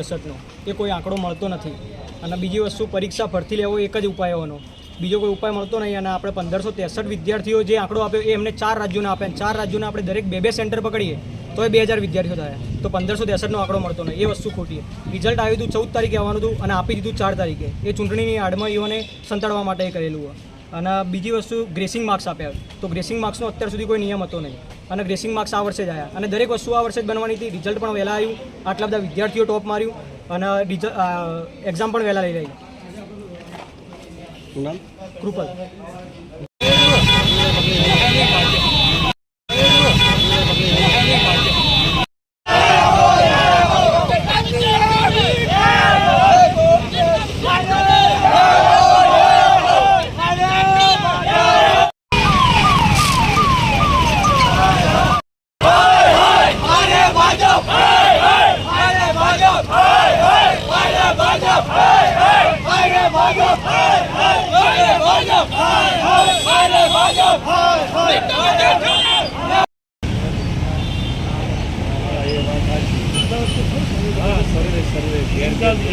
ત્રેસઠનો એ કોઈ આંકડો મળતો નથી. અને બીજી વસ્તુ, પરીક્ષા ફરતી લેવો એક જ ઉપાય હોવાનો બીજો કોઈ ઉપાય મળતો નહીં અને આપણે પંદરસો ત્રેસઠ વિદ્યાર્થીઓ જે આંકડો આપ્યો એ એમને ચાર રાજ્યોને આપે અને ચાર રાજ્યોને આપણે દરેક બે બે સેન્ટર પકડીએ, તો એ બે હજાર વિદ્યાર્થીઓ થાય. તો પંદરસો ત્રેસઠનો આંકડો મળતો નહીં. એ વસ્તુ ખોટી રિઝલ્ટ આવ્યું હતું ચૌદ તારીખે આવવાનું હતું અને આપી દીધું ચાર તારીખે. એ ચૂંટણીની આડમાં ઈઓને સંતાડવા માટે કરેલું અને બીજી વસ્તુ, ગ્રેસિંગ માર્ક્સ આપ્યા. તો ગ્રેસિંગ માર્ક્સનો અત્યાર સુધી કોઈ નિયમ હતો નહીં. અને ગ્રેસિંગ માર્ક્સ આ વર્ષે જ આવ્યા અને દરેક વસ્તુ આ વર્ષે જ બનવાની હતી. રિઝલ્ટ પણ વહેલા આવ્યું. આટલા બધા વિદ્યાર્થીઓ ટોપ માર્યું. અને એક્ઝામ પણ વહેલા લઈ રહી કૃપલ. ભાજપ સર્વે સર્વે.